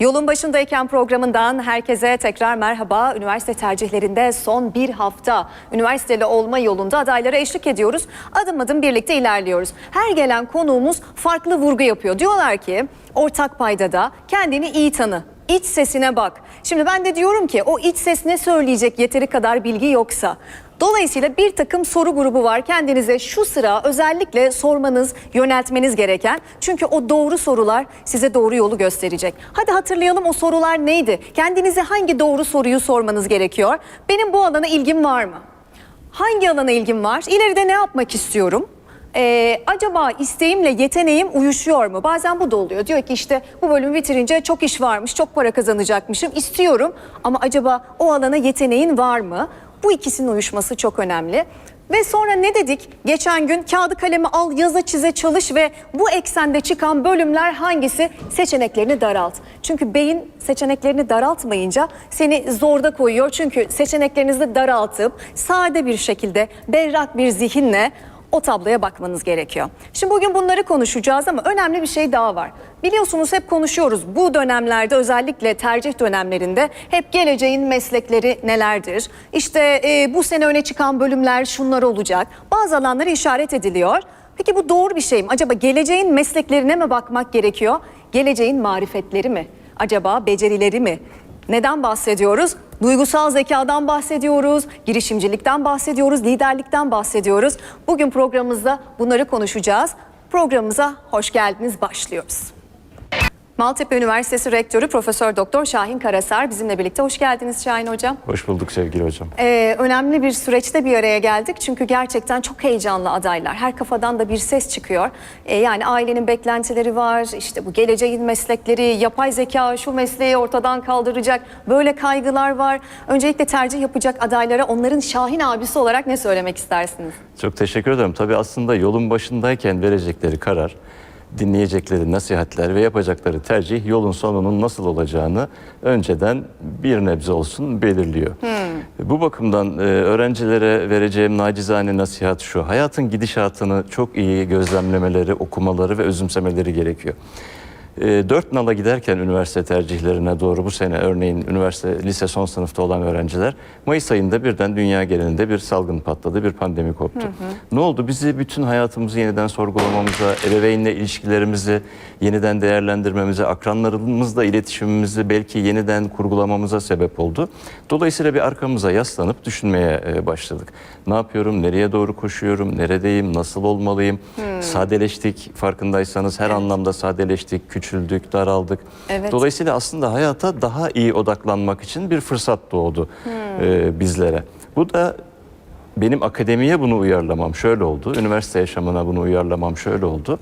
Yolun başındayken programından herkese tekrar merhaba. Üniversite tercihlerinde son bir hafta üniversiteli olma yolunda adaylara eşlik ediyoruz. Adım adım birlikte ilerliyoruz. Her gelen konuğumuz farklı vurgu yapıyor. Diyorlar ki ortak paydada kendini iyi tanı. İç sesine bak. Şimdi ben de diyorum ki o iç ses ne söyleyecek yeteri kadar bilgi yoksa Dolayısıyla bir takım soru grubu var kendinize şu sıra özellikle sormanız, yöneltmeniz gereken. Çünkü o doğru sorular size doğru yolu gösterecek. Hadi hatırlayalım o sorular neydi? Kendinize hangi doğru soruyu sormanız gerekiyor? Benim bu alana ilgim var mı? Hangi alana ilgim var? İleride ne yapmak istiyorum? Ee, acaba isteğimle yeteneğim uyuşuyor mu? Bazen bu da oluyor. Diyor ki işte bu bölümü bitirince çok iş varmış, çok para kazanacakmışım, istiyorum. Ama acaba o alana yeteneğin var mı? Bu ikisinin uyuşması çok önemli. Ve sonra ne dedik? Geçen gün kağıdı kalemi al, yaza çize çalış ve bu eksende çıkan bölümler hangisi? Seçeneklerini daralt. Çünkü beyin seçeneklerini daraltmayınca seni zorda koyuyor. Çünkü seçeneklerinizi daraltıp sade bir şekilde berrak bir zihinle o tabloya bakmanız gerekiyor. Şimdi bugün bunları konuşacağız ama önemli bir şey daha var. Biliyorsunuz hep konuşuyoruz bu dönemlerde özellikle tercih dönemlerinde hep geleceğin meslekleri nelerdir? İşte e, bu sene öne çıkan bölümler şunlar olacak. Bazı alanları işaret ediliyor. Peki bu doğru bir şey mi? Acaba geleceğin mesleklerine mi bakmak gerekiyor? Geleceğin marifetleri mi? Acaba becerileri mi? Neden bahsediyoruz? Duygusal zekadan bahsediyoruz, girişimcilikten bahsediyoruz, liderlikten bahsediyoruz. Bugün programımızda bunları konuşacağız. Programımıza hoş geldiniz, başlıyoruz. Maltepe Üniversitesi Rektörü Profesör Doktor Şahin Karasar bizimle birlikte. Hoş geldiniz Şahin Hocam. Hoş bulduk sevgili hocam. Ee, önemli bir süreçte bir araya geldik çünkü gerçekten çok heyecanlı adaylar. Her kafadan da bir ses çıkıyor. Ee, yani ailenin beklentileri var, işte bu geleceğin meslekleri, yapay zeka şu mesleği ortadan kaldıracak, böyle kaygılar var. Öncelikle tercih yapacak adaylara onların Şahin abisi olarak ne söylemek istersiniz? Çok teşekkür ederim. Tabii aslında yolun başındayken verecekleri karar, dinleyecekleri nasihatler ve yapacakları tercih yolun sonunun nasıl olacağını önceden bir nebze olsun belirliyor. Bu bakımdan e, öğrencilere vereceğim nacizane nasihat şu. Hayatın gidişatını çok iyi gözlemlemeleri, okumaları ve özümsemeleri gerekiyor. E, Dört nala giderken üniversite tercihlerine doğru bu sene örneğin üniversite lise son sınıfta olan öğrenciler Mayıs ayında birden dünya genelinde bir salgın patladı, bir pandemi koptu. Ne oldu? Bizi bütün hayatımızı yeniden sorgulamamıza, ebeveynle ilişkilerimizi yeniden değerlendirmemize, akranlarımızla iletişimimizi belki yeniden kurgulamamıza sebep oldu. Dolayısıyla bir arkamıza yaslanıp düşünmeye e, başladık. Ne yapıyorum, nereye doğru koşuyorum, neredeyim, nasıl olmalıyım? Sadeleştik farkındaysanız her anlamda sadeleştik, küçüldük, daraldık. Evet. Dolayısıyla aslında hayata daha iyi odaklanmak için bir fırsat doğdu e, bizlere. Bu da benim akademiye bunu uyarlamam şöyle oldu. Üniversite yaşamına bunu uyarlamam şöyle oldu.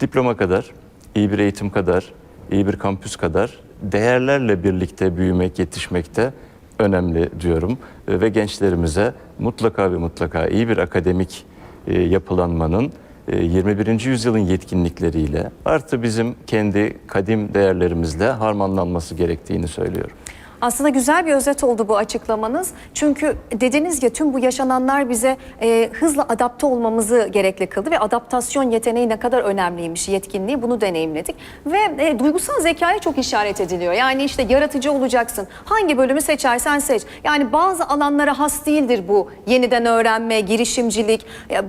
Diploma kadar, iyi bir eğitim kadar, iyi bir kampüs kadar değerlerle birlikte büyümek, yetişmekte önemli diyorum. E, Ve gençlerimize mutlaka ve mutlaka iyi bir akademik e, yapılanmanın 21. yüzyılın yetkinlikleriyle artı bizim kendi kadim değerlerimizle harmanlanması gerektiğini söylüyorum. Aslında güzel bir özet oldu bu açıklamanız. Çünkü dediniz ya tüm bu yaşananlar bize e, hızla adapte olmamızı gerekli kıldı ve adaptasyon yeteneği ne kadar önemliymiş, yetkinliği bunu deneyimledik. Ve e, duygusal zekaya çok işaret ediliyor. Yani işte yaratıcı olacaksın. Hangi bölümü seçersen seç. Yani bazı alanlara has değildir bu yeniden öğrenme, girişimcilik. Ya,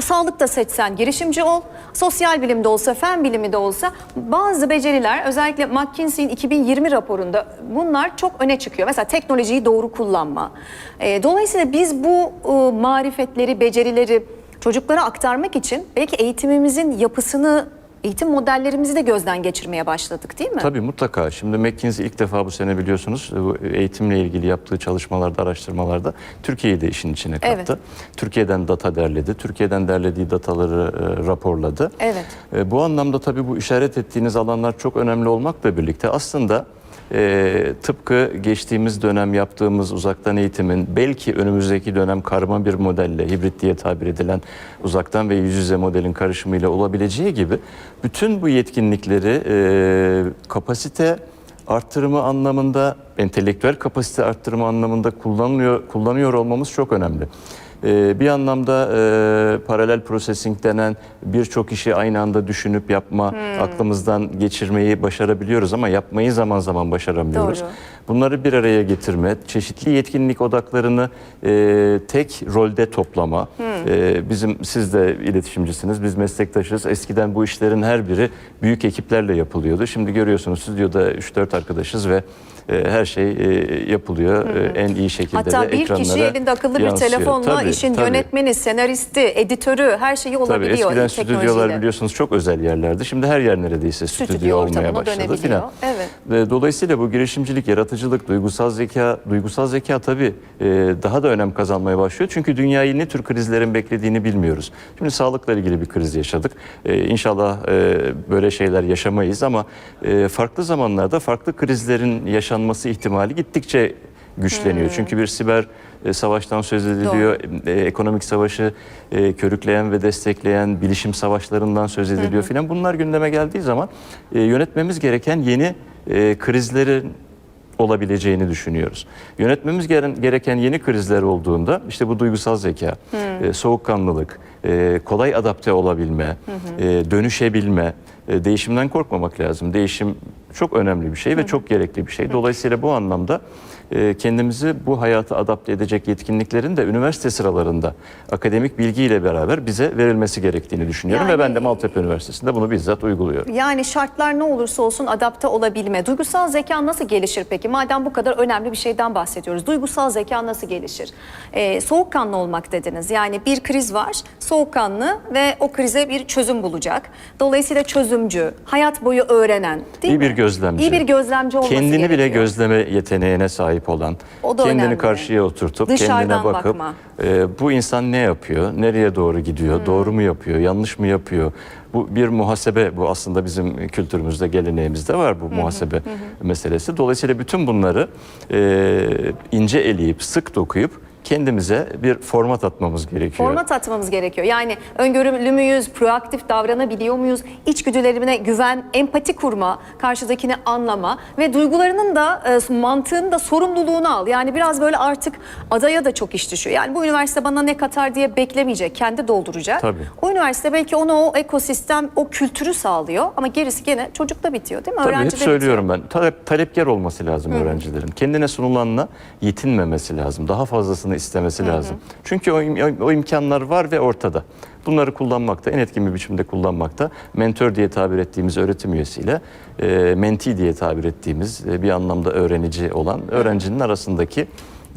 sağlık da seçsen girişimci ol. Sosyal bilimde olsa, fen bilimi de olsa bazı beceriler özellikle McKinsey'in 2020 raporunda bunlar çok öne çıkıyor. Mesela teknolojiyi doğru kullanma. E, dolayısıyla biz bu e, marifetleri, becerileri çocuklara aktarmak için belki eğitimimizin yapısını, eğitim modellerimizi de gözden geçirmeye başladık değil mi? Tabii mutlaka. Şimdi McKinsey ilk defa bu sene biliyorsunuz bu eğitimle ilgili yaptığı çalışmalarda, araştırmalarda Türkiye'yi de işin içine kattı. Evet. Türkiye'den data derledi. Türkiye'den derlediği dataları e, raporladı. Evet. E, bu anlamda tabii bu işaret ettiğiniz alanlar çok önemli olmakla birlikte aslında e, tıpkı geçtiğimiz dönem yaptığımız uzaktan eğitimin belki önümüzdeki dönem karma bir modelle, hibrit diye tabir edilen uzaktan ve yüz yüze modelin karışımıyla olabileceği gibi bütün bu yetkinlikleri e, kapasite arttırımı anlamında, entelektüel kapasite arttırımı anlamında kullanılıyor, kullanıyor olmamız çok önemli. E, bir anlamda e, paralel processing denen birçok işi aynı anda düşünüp yapma, Hmm. aklımızdan geçirmeyi başarabiliyoruz ama yapmayı zaman zaman başaramıyoruz. Doğru. Bunları bir araya getirme, çeşitli yetkinlik odaklarını e, tek rolde toplama. Hmm. E, bizim siz de iletişimcisiniz, biz meslektaşız. Eskiden bu işlerin her biri büyük ekiplerle yapılıyordu. Şimdi görüyorsunuz stüdyoda 3-4 arkadaşız ve e, her şey e, yapılıyor e, en iyi şekilde Hatta de bir kişi elinde akıllı bir yansıyor. telefonla Tabii, işin tabii. yönetmeni, senaristi, editörü her şeyi Tabii olabiliyor eskiden teknolojiyle. stüdyolar biliyorsunuz çok özel yerlerdi. Şimdi her yer neredeyse stüdyo, Stüdyo olmaya başladı filan. Evet. Ve dolayısıyla bu girişimcilik, yaratıcılık, duygusal zeka, duygusal zeka tabii e, daha da önem kazanmaya başlıyor. Çünkü dünyayı ne tür krizlerin beklediğini bilmiyoruz. Şimdi sağlıkla ilgili bir kriz yaşadık. E, inşallah e, böyle şeyler yaşamayız ama farklı zamanlarda farklı krizlerin yaşanması ihtimali gittikçe güçleniyor. Çünkü bir siber e, savaştan söz ediliyor. E, ekonomik savaşı e, körükleyen ve destekleyen bilişim savaşlarından söz ediliyor filan. Bunlar gündeme geldiği zaman yönetmemiz gereken yeni krizlerin olabileceğini düşünüyoruz. Yönetmemiz gereken yeni krizler olduğunda işte bu duygusal zeka, e, soğukkanlılık, e, kolay adapte olabilme, e, dönüşebilme, e, değişimden korkmamak lazım. Değişim çok önemli bir şey ve çok gerekli bir şey. Dolayısıyla bu anlamda e, kendimizi bu hayata adapte edecek yetkinliklerin de üniversite sıralarında akademik bilgiyle beraber bize verilmesi gerektiğini düşünüyorum ve Yani- ben de Maltepe Üniversitesi'nde bunu bizzat uyguluyorum. Yani şartlar ne olursa olsun adapte olabilme. Duygusal zeka nasıl gelişir peki? Madem bu kadar önemli bir şeyden bahsediyoruz. Duygusal zeka nasıl gelişir? Ee, soğukkanlı olmak dediniz. Yani bir kriz var, soğukkanlı ve o krize bir çözüm bulacak. Dolayısıyla çözümcü, hayat boyu öğrenen, değil İyi mi? bir gözlemci. İyi bir gözlemci olması Kendini bile gerekiyor. gözleme yeteneğine sahip olan, O da kendini önemli. karşıya oturtup Dışarıdan kendine bakıp bakma. e, bu insan ne yapıyor, nereye doğru gidiyor, Hmm. doğru mu yapıyor, yanlış mı yapıyor? Bu bir muhasebe, bu aslında bizim kültürümüzde, geleneğimizde var bu muhasebe meselesi. Dolayısıyla bütün bunları e, ince eleyip, sık dokuyup kendimize bir format atmamız gerekiyor. Format atmamız gerekiyor. Yani öngörülü müyüz, proaktif davranabiliyor muyuz? İçgüdülerine güven, empati kurma, karşıdakini anlama ve duygularının da e, mantığın da sorumluluğunu al. Yani biraz böyle artık adaya da çok iş düşüyor. Yani bu üniversite bana ne katar diye beklemeyecek, kendi dolduracak. Tabii. O üniversite belki ona o ekosistem, o kültürü sağlıyor ama gerisi gene çocukta bitiyor değil mi? Tabii hep Öğrencide söylüyorum ben. Talep, talepkar olması lazım öğrencilerin. Kendine sunulanla yetinmemesi lazım. Daha fazlasını istemesi lazım. Çünkü o, im- o imkanlar var ve ortada. Bunları kullanmakta, en etkin bir biçimde kullanmakta. Mentor diye tabir ettiğimiz öğretim üyesiyle e, menti diye tabir ettiğimiz e, bir anlamda öğrenici olan öğrencinin arasındaki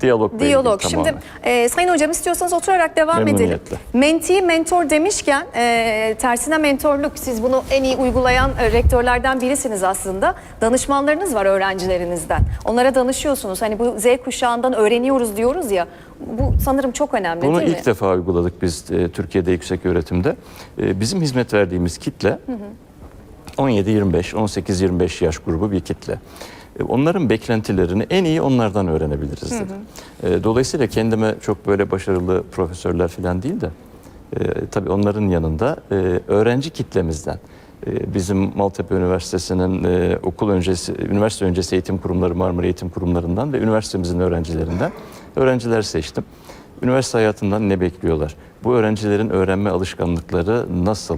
diyalog. Diyalog. Şimdi e, Sayın Hocam istiyorsanız oturarak devam edelim. Menti, mentor demişken e, tersine mentorluk. Siz bunu en iyi uygulayan e, rektörlerden birisiniz aslında. Danışmanlarınız var öğrencilerinizden. Onlara danışıyorsunuz. Hani bu Z kuşağından öğreniyoruz diyoruz ya. Bu sanırım çok önemli Bunu değil ilk mi? defa uyguladık biz e, Türkiye'de yüksek öğretimde. E, bizim hizmet verdiğimiz kitle 17-25, 18-25 yaş grubu bir kitle. E, Onların beklentilerini en iyi onlardan öğrenebiliriz dedi. E, Dolayısıyla kendime çok böyle başarılı profesörler falan değil de e, tabii onların yanında e, öğrenci kitlemizden e, bizim Maltepe Üniversitesi'nin e, okul öncesi, üniversite öncesi eğitim kurumları, Marmara Eğitim Kurumlarından ve üniversitemizin öğrencilerinden öğrenciler seçtim. Üniversite hayatından ne bekliyorlar? Bu öğrencilerin öğrenme alışkanlıkları nasıl?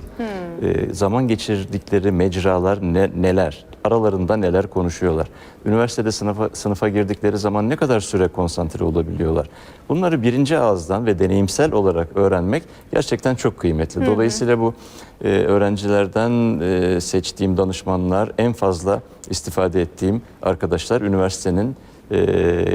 Ee, zaman geçirdikleri mecralar ne- neler? Aralarında neler konuşuyorlar? Üniversitede sınıfa, sınıfa girdikleri zaman ne kadar süre konsantre olabiliyorlar? Bunları birinci ağızdan ve deneyimsel olarak öğrenmek gerçekten çok kıymetli. Dolayısıyla bu e, öğrencilerden e, seçtiğim danışmanlar en fazla istifade ettiğim arkadaşlar üniversitenin e,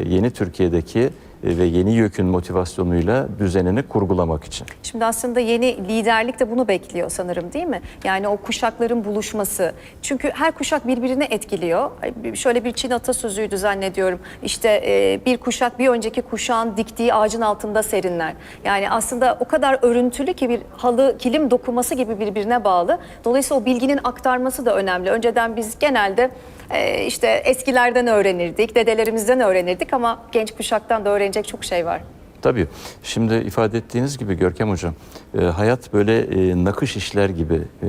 yeni Türkiye'deki e, ve yeni YÖK'ün motivasyonuyla düzenini kurgulamak için. Şimdi aslında yeni liderlik de bunu bekliyor sanırım değil mi? Yani o kuşakların buluşması. Çünkü her kuşak birbirini etkiliyor. Şöyle bir Çin atasözüydü zannediyorum. İşte e, bir kuşak bir önceki kuşağın diktiği ağacın altında serinler. Yani aslında o kadar örüntülü ki bir halı kilim dokuması gibi birbirine bağlı. Dolayısıyla o bilginin aktarması da önemli. Önceden biz genelde e, işte eskilerden öğrenirdik, dedelerimizden öğrenirdik ama genç kuşaktan da öğrenecek çok şey var. Tabii. Şimdi ifade ettiğiniz gibi Görkem Hocam, e, hayat böyle e, nakış işler gibi e,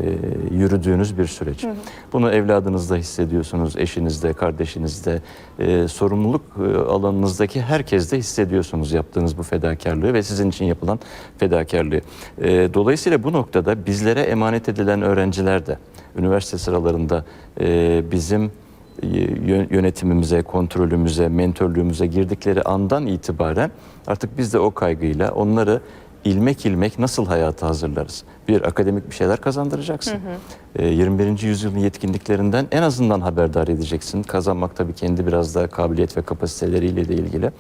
yürüdüğünüz bir süreç. Bunu evladınızda hissediyorsunuz, eşinizde, kardeşinizde, e, sorumluluk e, alanınızdaki herkeste hissediyorsunuz yaptığınız bu fedakarlığı ve sizin için yapılan fedakarlığı. E, dolayısıyla bu noktada bizlere emanet edilen öğrenciler de üniversite sıralarında e, bizim yönetimimize, kontrolümüze, mentörlüğümüze girdikleri andan itibaren artık biz de o kaygıyla onları ilmek ilmek nasıl hayata hazırlarız? Bir akademik bir şeyler kazandıracaksın. Ee, 21. yüzyılın yetkinliklerinden en azından haberdar edeceksin. Kazanmak tabii kendi biraz daha kabiliyet ve kapasiteleriyle de ilgili.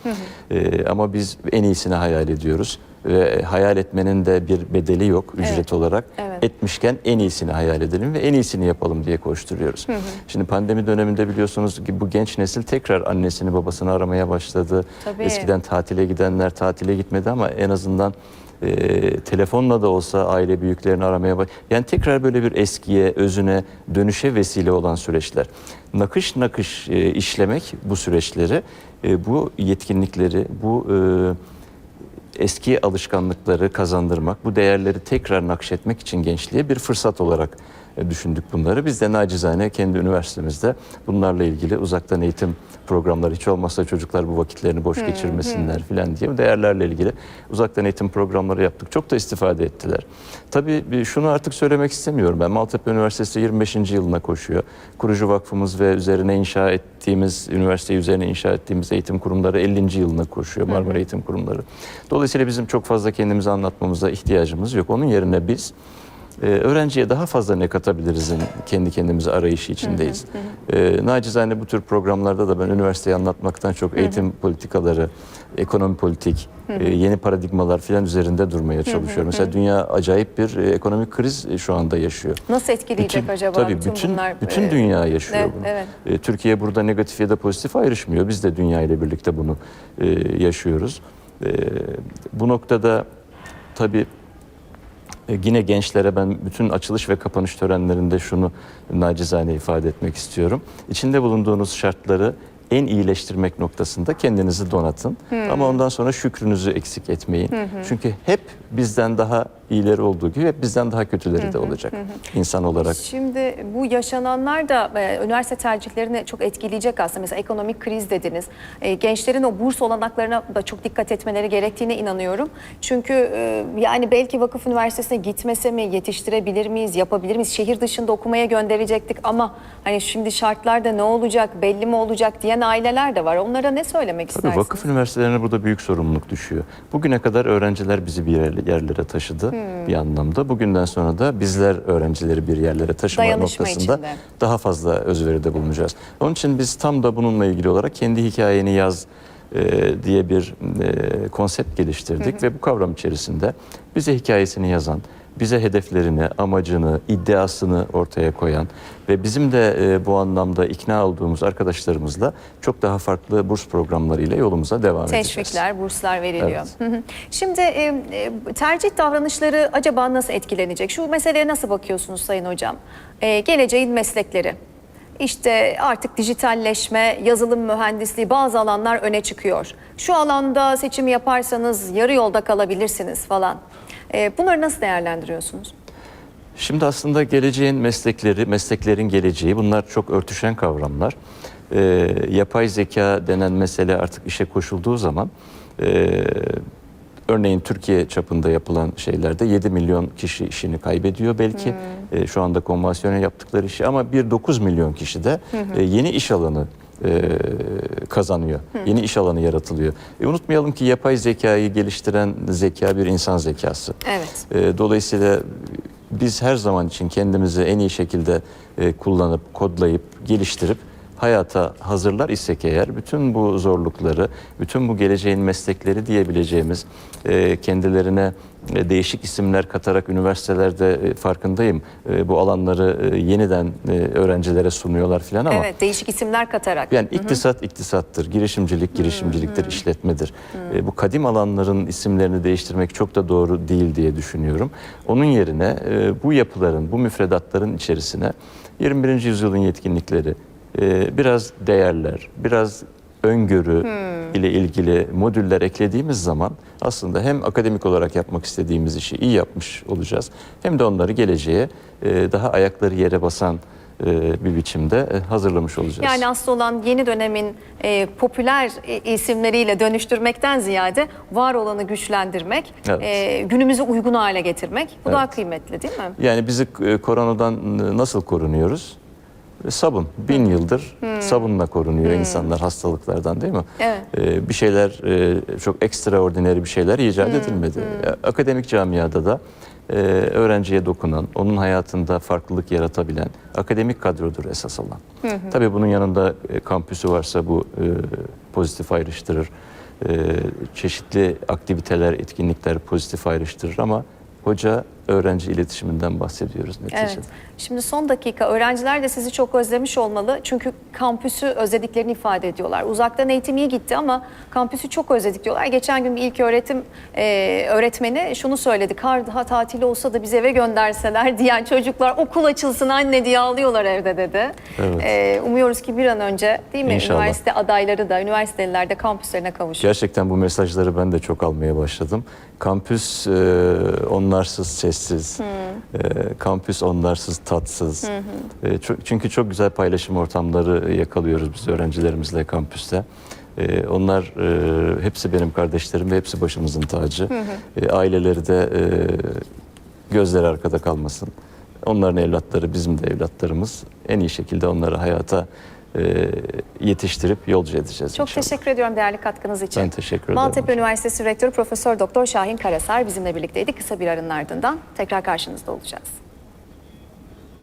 Ee, ama biz en iyisini hayal ediyoruz ve hayal etmenin de bir bedeli yok ücret Evet. olarak. Evet. Etmişken en iyisini hayal edelim ve en iyisini yapalım diye koşturuyoruz. Şimdi pandemi döneminde biliyorsunuz ki bu genç nesil tekrar annesini babasını aramaya başladı. Tabii. Eskiden tatile gidenler tatile gitmedi ama en azından e, telefonla da olsa aile büyüklerini aramaya baş. Yani tekrar böyle bir eskiye, özüne, dönüşe vesile olan süreçler. Nakış nakış e, işlemek bu süreçleri, e, bu yetkinlikleri, bu e, eski alışkanlıkları kazandırmak, bu değerleri tekrar nakşetmek için gençliğe bir fırsat olarak e, düşündük bunları. Biz de nacizane kendi üniversitemizde bunlarla ilgili uzaktan eğitim programları hiç olmazsa çocuklar bu vakitlerini boş geçirmesinler filan diye değerlerle ilgili uzaktan eğitim programları yaptık. Çok da istifade ettiler. Tabii şunu artık söylemek istemiyorum. Ben Maltepe Üniversitesi 25. yılına koşuyor. Kurucu vakfımız ve üzerine inşa ettiğimiz, üniversite üzerine inşa ettiğimiz eğitim kurumları 50. yılına koşuyor. Marmara Eğitim Kurumları. Dolayısıyla bizim çok fazla kendimizi anlatmamıza ihtiyacımız yok. Onun yerine biz e, öğrenciye daha fazla ne katabilirizin kendi kendimize arayışı içindeyiz. E, nacizane bu tür programlarda da ben üniversiteyi anlatmaktan çok eğitim politikaları, ekonomi politik, e, yeni paradigmalar filan üzerinde durmaya çalışıyorum. Mesela dünya acayip bir e, ekonomik kriz e, şu anda yaşıyor. Nasıl etkileyecek Bütün- acaba Tabii bütün, bütün, bunlar? bütün e, dünya yaşıyor evet, bunu. evet. E, Türkiye burada negatif ya da pozitif ayrışmıyor. Biz de dünya ile birlikte bunu e, yaşıyoruz. E, bu noktada tabii yine gençlere ben bütün açılış ve kapanış törenlerinde şunu nacizane ifade etmek istiyorum. İçinde bulunduğunuz şartları en iyileştirmek noktasında kendinizi donatın. Ama ondan sonra şükrünüzü eksik etmeyin. Çünkü hep bizden daha iyileri olduğu gibi hep bizden daha kötüleri de olacak insan olarak. Şimdi bu yaşananlar da e, üniversite tercihlerini çok etkileyecek aslında. Mesela ekonomik kriz dediniz. E, gençlerin o burs olanaklarına da çok dikkat etmeleri gerektiğine inanıyorum. Çünkü e, yani belki vakıf üniversitesine gitmese mi yetiştirebilir miyiz, yapabilir miyiz? Şehir dışında okumaya gönderecektik ama hani şimdi şartlarda ne olacak, belli mi olacak diyen aileler de var. Onlara ne söylemek Tabii istersiniz? vakıf üniversitelerine burada büyük sorumluluk düşüyor. Bugüne kadar öğrenciler bizi bir yer- yerlere taşıdı. Bir anlamda. Bugünden sonra da bizler öğrencileri bir yerlere taşıma Dayanışma noktasında içinde. daha fazla özveride bulunacağız. Onun için biz tam da bununla ilgili olarak kendi hikayeni yaz e, diye bir e, konsept geliştirdik ve bu kavram içerisinde bize hikayesini yazan, bize hedeflerini, amacını, iddiasını ortaya koyan ve bizim de e, bu anlamda ikna olduğumuz arkadaşlarımızla çok daha farklı burs programlarıyla yolumuza devam edeceğiz. Teşvikler, burslar veriliyor. Hı. Şimdi e, e, tercih davranışları acaba nasıl etkilenecek? Şu meseleye nasıl bakıyorsunuz Sayın Hocam? E, geleceğin meslekleri. İşte artık dijitalleşme, yazılım mühendisliği bazı alanlar öne çıkıyor. Şu alanda seçim yaparsanız yarı yolda kalabilirsiniz falan. E, bunları nasıl değerlendiriyorsunuz? Şimdi aslında geleceğin meslekleri, mesleklerin geleceği bunlar çok örtüşen kavramlar. Ee, yapay zeka denen mesele artık işe koşulduğu zaman e, örneğin Türkiye çapında yapılan şeylerde 7 milyon kişi işini kaybediyor belki e, şu anda konvansiyonel yaptıkları işi ama bir 9 milyon kişi de e, yeni iş alanı e, kazanıyor. Yeni iş alanı yaratılıyor. E, unutmayalım ki yapay zekayı geliştiren zeka bir insan zekası. Evet. E, Dolayısıyla biz her zaman için kendimizi en iyi şekilde e, kullanıp, kodlayıp, geliştirip hayata hazırlar isek eğer bütün bu zorlukları, bütün bu geleceğin meslekleri diyebileceğimiz e, kendilerine e, değişik isimler katarak üniversitelerde e, farkındayım. E, Bu alanları yeniden öğrencilere sunuyorlar filan ama Evet, değişik isimler katarak. yani iktisat iktisattır, girişimcilik girişimciliktir, işletmedir. E, bu kadim alanların isimlerini değiştirmek çok da doğru değil diye düşünüyorum. Onun yerine bu yapıların, bu müfredatların içerisine 21. yüzyılın yetkinlikleri, e, biraz değerler, biraz öngörü, ile ilgili modüller eklediğimiz zaman aslında hem akademik olarak yapmak istediğimiz işi iyi yapmış olacağız hem de onları geleceğe e, daha ayakları yere basan e, bir biçimde e, hazırlamış olacağız. Yani aslında olan yeni dönemin e, popüler isimleriyle dönüştürmekten ziyade var olanı güçlendirmek, Evet. e, günümüze uygun hale getirmek bu Evet. daha kıymetli değil mi? Yani bizi koronadan nasıl korunuyoruz? E, Sabun. Bin yıldır sabunla korunuyor insanlar hastalıklardan değil mi? Evet. E, bir şeyler e, çok ekstraordinary bir şeyler icat edilmedi. E, Akademik camiada da e, öğrenciye dokunan, onun hayatında farklılık yaratabilen akademik kadrodur esas olan. Tabii bunun yanında e, kampüsü varsa bu e, pozitif ayrıştırır. E, çeşitli aktiviteler, etkinlikler pozitif ayrıştırır ama hoca öğrenci iletişiminden bahsediyoruz neticede. Evet. Şimdi son dakika öğrenciler de sizi çok özlemiş olmalı. Çünkü kampüsü özlediklerini ifade ediyorlar. Uzaktan eğitim iyi gitti ama kampüsü çok özledik diyorlar. Geçen gün bir ilk öğretim e, öğretmeni şunu söyledi. Kar daha tatil olsa da bizi eve gönderseler diyen çocuklar okul açılsın anne diye ağlıyorlar evde dedi. Evet. E, umuyoruz ki bir an önce değil mi İnşallah. üniversite adayları da üniversiteliler de kampüslerine kavuşur. Gerçekten bu mesajları ben de çok almaya başladım. Kampüs e, onlarsız sessiz, e, kampüs onlarsız tatsız. E, çok- çünkü çok güzel paylaşım ortamları yakalıyoruz biz öğrencilerimizle kampüste. E, onlar e, hepsi benim kardeşlerim ve hepsi başımızın tacı. E, aileleri de e, gözleri arkada kalmasın. Onların evlatları bizim de evlatlarımız. En iyi şekilde onları hayata yetiştirip yolcu edeceğiz Çok inşallah. teşekkür ediyorum değerli katkınız için. Ben teşekkür ederim Maltepe. Üniversitesi Rektörü Profesör Doktor Şahin Karasar bizimle birlikteydi. Kısa bir arının ardından tekrar karşınızda olacağız.